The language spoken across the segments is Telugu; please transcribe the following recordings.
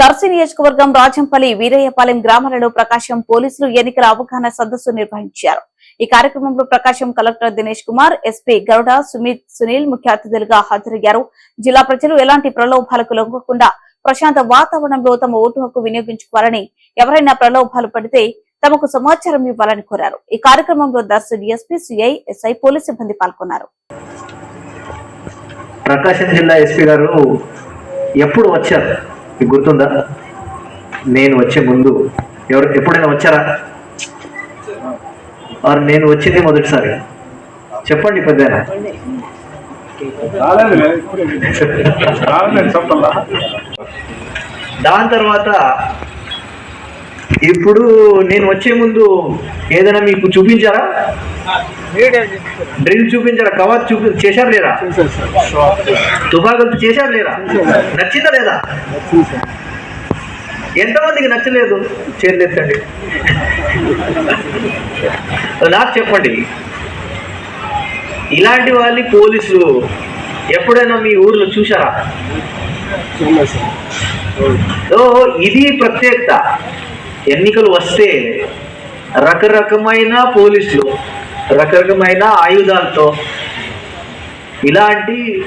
దర్శి నియోజకవర్గం రాజంపల్లి వీరయ్యపాలెం గ్రామాలలో ప్రకాశం పోలీసులు ఎన్నికల అవగాహన సదస్సు నిర్వహించారు. ఈ కార్యక్రమంలో ప్రకాశం కలెక్టర్ దినేష్ కుమార్ ఎస్పీ గరుడ సుమిత్ సునీల్ ముఖ్య అతిథులుగా హాజరయ్యారు. జిల్లా ప్రజలు ఎలాంటి ప్రలోభాలకు లొంగకుండా ప్రశాంత వాతావరణంలో తమ ఓటు హక్కు వినియోగించుకోవాలని ఎవరైనా ప్రలోభాలు పడితే తమకు సమాచారం ఇవ్వాలని కోరారు. ఈ కార్యక్రమంలో Darsi DSP CI SI police సిబ్బంది పాల్గొన్నారు. ప్రకాశం జిల్లా ఎస్పీ గారు ఎప్పుడు వచ్చారు? మీకు గుర్తుందా? నేను వచ్చే ముందు. ఎవరు ఎప్పుడైనా వచ్చారా? ఆర్ నేను వచ్చింది మొదటిసారి. చెప్పండి పెద్ద రాలేదు ఇప్పుడే రాలేదు చెప్పల్లా దాని తర్వాత ఇప్పుడు నేను వచ్చే ముందు ఏదైనా మీకు చూపించారా? డ్రిల్ చూపించారా? కవర్ చూపి చేశారు లేరా తుపాకులతో చేశారు లేరా నచ్చిందా లేదా? ఎంతమందికి నచ్చలేదు? చేర్లేదండి నాకు చెప్పండి. ఇలాంటి వాళ్ళని పోలీసులు ఎప్పుడైనా మీ ఊర్లో చూసారా సో ఇది ప్రత్యేకత. ఎన్నికలు వస్తే రకరకమైన పోలీసులు రకరకమైన ఆయుధాలతో ఇలాంటి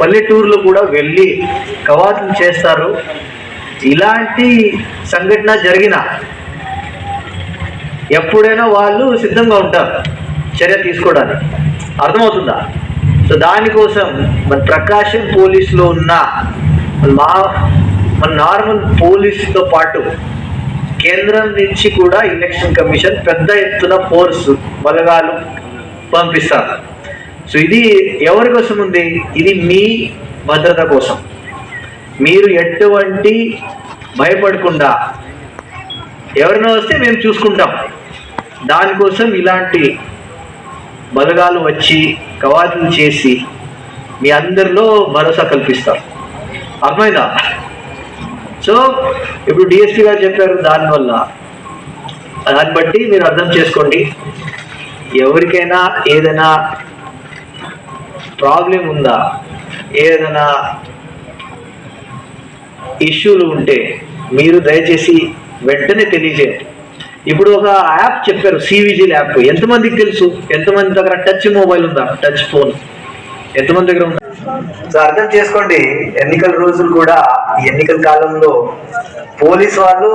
పల్లెటూర్లు కూడా వెళ్ళి కవాతులు చేస్తారు. ఇలాంటి సంఘటన జరిగిన ఎప్పుడైనా వాళ్ళు సిద్ధంగా ఉంటారు చర్య తీసుకోవడానికి. అర్థమవుతుందా? సో దానికోసం మన ప్రకాశం పోలీసులో ఉన్న మా మన నార్మల్ పోలీసుతో పాటు కేంద్రం నుంచి కూడా ఎలక్షన్ కమిషన్ పెద్ద ఎత్తున ఫోర్స్ బలగాలు పంపిస్తారు. సో ఇది ఎవరి కోసం ఉంది? ఇది మీ భద్రత కోసం. మీరు ఎటువంటి భయపడకుండా ఎవరినో వస్తే మేము చూసుకుంటాం. దానికోసం ఇలాంటి బలగాలు వచ్చి కవాతులు చేసి మీ అందరిలో భరోసా కల్పిస్తారు. అర్థమైందా? సో ఇప్పుడు డిఎస్పీ గారు చెప్పారు దానివల్ల. దాన్ని బట్టి మీరు అర్థం చేసుకోండి. ఎవరికైనా ఏదైనా ప్రాబ్లం ఉందా? ఏదైనా ఇష్యూలు ఉంటే మీరు దయచేసి వెంటనే తెలియజేయండి. ఇప్పుడు ఒక యాప్ చెప్పారు సివిజిల్ యాప్. ఎంతమందికి తెలుసు? ఎంతమంది దగ్గర టచ్ మొబైల్ ఉందా? Touch phone. ఎంతమంది దగ్గర ఉన్నారు? సో అర్థం చేసుకోండి ఎన్నికల రోజులు కూడా ఈ ఎన్నికల కాలంలో పోలీస్ వాళ్ళు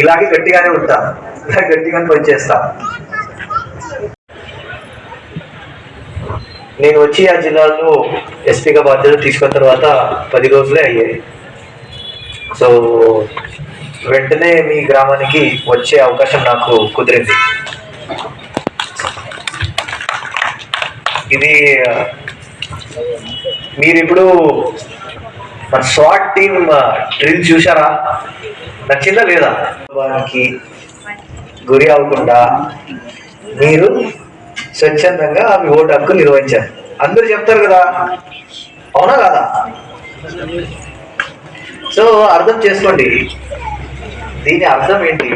ఇలాగే గట్టిగానే ఉంటారు. ఇలా గట్టిగానే పనిచేస్తారు నేను వచ్చి ఆ జిల్లాలో ఎస్పీగా బాధ్యత తీసుకున్న తర్వాత పది రోజులే అయ్యాయి. సో వెంటనే మీ గ్రామానికి వచ్చే అవకాశం నాకు కుదిరింది. ఇది మీరు ఇప్పుడు మన స్వాట్ టీమ్ డ్రిల్ చూసారా నచ్చిందా లేదా? వారికి గురి అవ్వకుండా మీరు స్వచ్ఛందంగా మీ ఓటు హక్కు నిర్వహించారు. అందరూ చెప్తారు కదా అవునా కాదా? సో అర్థం చేసుకోండి. దీని అర్థం ఏంటి?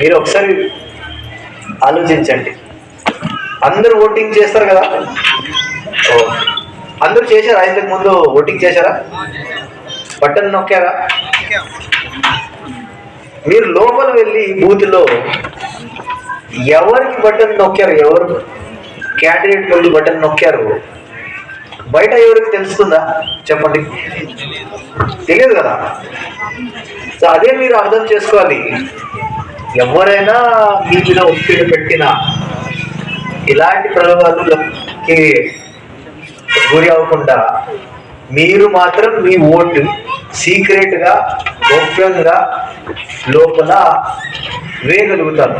మీరు ఒకసారి ఆలోచించండి. అందరూ ఓటింగ్ చేస్తారు కదా? ఓ. అందరూ చేశారా? ఇంతకు ముందు ఓటింగ్ చేశారా? బటన్ నొక్కారా? మీరు లోపల వెళ్ళి బూత్లో ఎవరికి బటన్ నొక్కారు? ఎవరు క్యాండిడేట్ ముందు బటన్ నొక్కారు? బయట ఎవరికి తెలుస్తుందా? చెప్పండి. తెలియదు కదా. సో అదే మీరు అర్థం చేసుకోవాలి. ఎవరైనా మీ మీద ఒత్తిడి పెట్టినా ఇలాంటి ప్రలోభాలకి గురి అవ్వకుండా మీరు మాత్రం మీ ఓటు సీక్రెట్గా గోప్యంగా లోపల వేయగలుగుతారు.